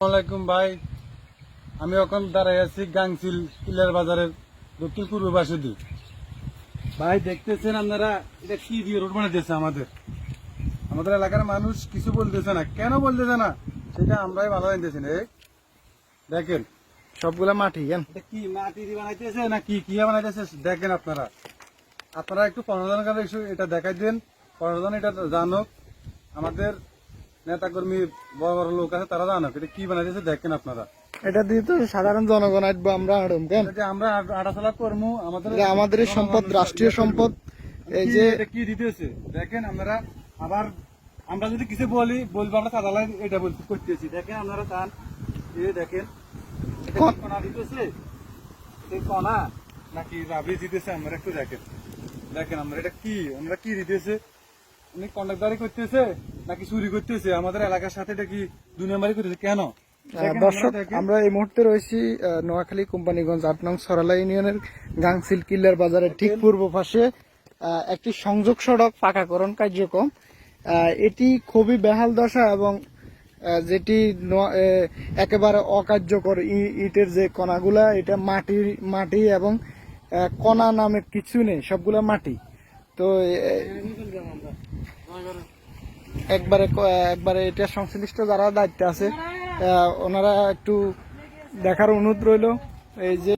আসসালামাইকুম ভাই। আমি এখন দাঁড়াই আছি গাংচিল কিলার বাজারের দক্ষিণ পূর্ব দিয়ে। ভাই, দেখতেছেন আপনারা? এটা কি দিয়ে রোড বানাইতেছে আমাদের? আমাদের এলাকার মানুষ কিছু বলতেছে না। কেন বলতেছে না? সেটা আমরাই ভালো জানতেছি না দেখেন, সবগুলা মাটি কি মাটি দিয়ে বানাইতেছে না কি কি বানাইতেছে? দেখেন আপনারা। আপনারা একটু একটু এটা দেখাই দেন। প্রণোদন এটা জানুক। আমাদের নেতা কর্মী বড় বড় লোক আছে তারা জানুক এটা কি বানাইতেছে দেখেন আপনারা। এটা দিয়ে তো সাধারণ জনগণ আসব আমরা হারুম কেন? আমরা আটাচলা কর্মু আমাদের আমাদের সম্পদ রাষ্ট্রীয় সম্পদ। এই যে এটা কি দিতেছে দেখেন আপনারা আবার আমরা যদি কিছু বলি বলব আমরা কাদালাই এটা বলতে করতেছি দেখেন আপনারা চান এই দেখেন কণা দিতেছে এই কণা? নাকি রাবড়ি দিতেছে আমরা একটু দেখেন। দেখেন আমরা এটা কি? আমরা কি দিতেছে উনি কন্ডাক্টারি করতেছে নাকি চুরি করতেছে? আমাদের এলাকার সাথে এটা কি দুনিয়ামারি করতেছে? কেন? দর্শক আমরা এই মুহূর্তে রয়েছি নোয়াখালী কোম্পানিগঞ্জ আট নং সরালা ইউনিয়নের গাংসিল কিল্লার বাজারের ঠিক পূর্ব পাশে একটি সংযোগ সড়ক পাকাকরণ কার্যক্রম। এটি খুবই বেহাল দশা এবং যেটি একেবারে অকার্যকর ই- ইটের যে কণাগুলা এটা মাটি মাটি এবং কণা নামের কিছু নেই সবগুলা মাটি। তো একবারে একবারে এটা সংশ্লিষ্ট যারা দায়িত্বে আছে ওনারা একটু দেখার অনুরোধ রইল। এই যে